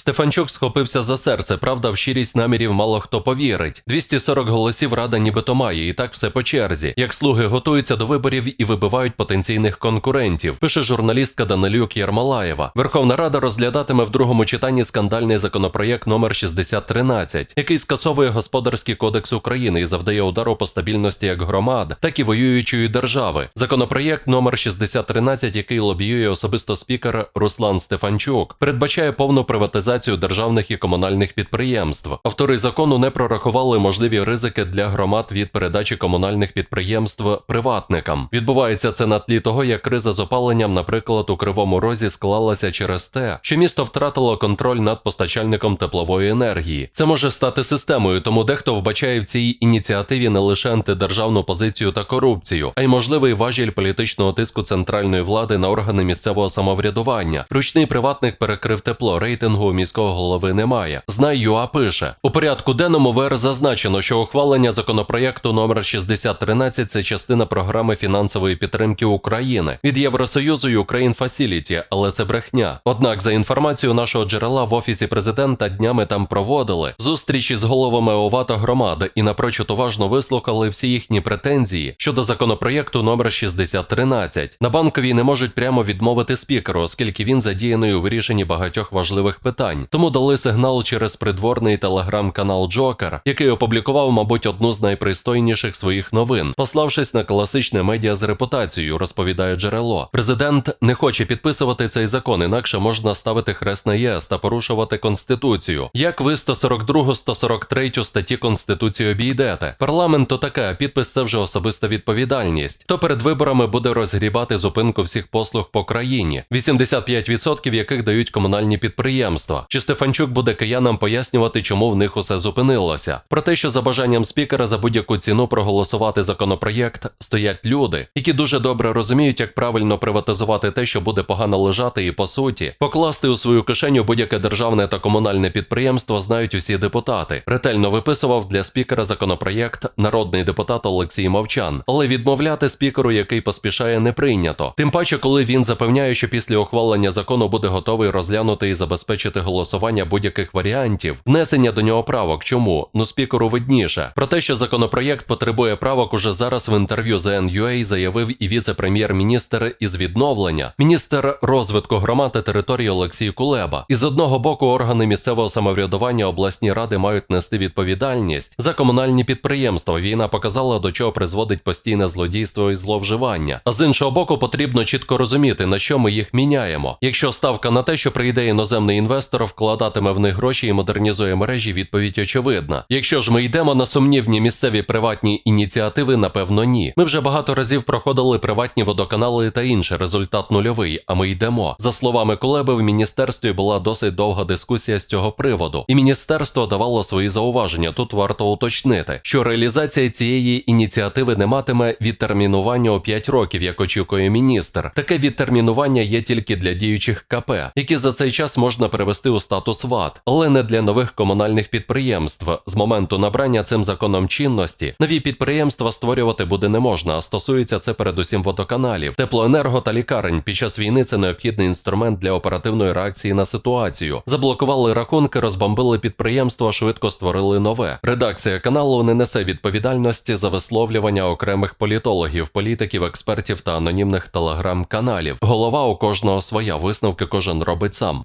Стефанчук схопився за серце, правда, в щирість намірів мало хто повірить. 240 голосів рада нібито має, і так все по черзі. Як слуги готуються до виборів і вибивають потенційних конкурентів, пише журналістка Данилюк Ярмолаєва. Верховна Рада розглядатиме в другому читанні скандальний законопроєкт номер 6013, який скасовує господарський кодекс України і завдає удару по стабільності як громад, так і воюючої держави. Законопроєкт номер 6013, який лобіює особисто спікер Руслан Стефанчук, передбачає повну приватизацію державних і комунальних підприємств. Автори закону не прорахували можливі ризики для громад від передачі комунальних підприємств приватникам. Відбувається це на тлі того, як криза з опаленням, наприклад, у Кривому Розі склалася через те, що місто втратило контроль над постачальником теплової енергії. Це може стати системою, тому дехто вбачає в цій ініціативі не лише антидержавну позицію та корупцію, а й можливий важіль політичного тиску центральної влади на органи місцевого самоврядування. Ручний приватник перекрив тепло, рейтингу міського голови немає. Знай ЮА пише у порядку денному ВР зазначено, що ухвалення законопроєкту номер 6013 – це частина програми фінансової підтримки України від Євросоюзу і Ukraine Facility, але це брехня. Однак, за інформацією нашого джерела в офісі президента днями там проводили зустрічі з головами ОВА та громади і напрочуд уважно вислухали всі їхні претензії щодо законопроєкту номер 6013. На банковій не можуть прямо відмовити спікеру, оскільки він задіяний у вирішенні багатьох важливих питань. Тому дали сигнал через придворний телеграм-канал Джокер, який опублікував, мабуть, одну з найпристойніших своїх новин, пославшись на класичне медіа з репутацією, розповідає джерело. Президент не хоче підписувати цей закон, інакше можна ставити хрест на ЄС та порушувати конституцію. Як ви 142 143 статті Конституції обійдете? Парламент то таке, підпис це вже особиста відповідальність. То перед виборами буде розгрібати зупинку всіх послуг по країні, 85% яких дають комунальні підприємства. Чи Стефанчук буде киянам пояснювати, чому в них усе зупинилося? Про те, що за бажанням спікера за будь-яку ціну проголосувати законопроєкт стоять люди, які дуже добре розуміють, як правильно приватизувати те, що буде погано лежати, і по суті покласти у свою кишеню будь-яке державне та комунальне підприємство знають усі депутати. Ретельно виписував для спікера законопроєкт народний депутат Олексій Мовчан, але відмовляти спікеру, який поспішає, не прийнято. Тим паче, коли він запевняє, що після ухвалення закону буде готовий розглянути і забезпечити голосування будь-яких варіантів, внесення до нього правок. Чому? Ну спікеру видніше. Про те, що законопроєкт потребує правок, уже зараз в інтерв'ю з NUA заявив і віце-прем'єр-міністр із відновлення, міністр розвитку громад та території Олексій Кулеба. І з одного боку, органи місцевого самоврядування обласні ради мають нести відповідальність за комунальні підприємства. Війна показала, до чого призводить постійне злодійство і зловживання. А з іншого боку, потрібно чітко розуміти, на що ми їх міняємо. Якщо ставка на те, що прийде іноземний інвестор, вкладатиме в них гроші і модернізує мережі, відповідь очевидна. Якщо ж ми йдемо на сумнівні місцеві приватні ініціативи, напевно, ні. Ми вже багато разів проходили приватні водоканали та інше. Результат нульовий. А ми йдемо. За словами Кулеби, в міністерстві була досить довга дискусія з цього приводу, і міністерство давало свої зауваження. Тут варто уточнити, що реалізація цієї ініціативи не матиме відтермінування у 5 років, як очікує міністр. Таке відтермінування є тільки для діючих КП, які за цей час можна перевести у статус ВАД, але не для нових комунальних підприємств. З моменту набрання цим законом чинності нові підприємства створювати буде не можна, стосується це передусім водоканалів, теплоенерго та лікарень. Під час війни це необхідний інструмент для оперативної реакції на ситуацію. Заблокували рахунки, розбомбили підприємство, швидко створили нове. Редакція каналу не несе відповідальності за висловлювання окремих політологів, політиків, експертів та анонімних телеграм-каналів. Голова у кожного своя висновки кожен робить сам.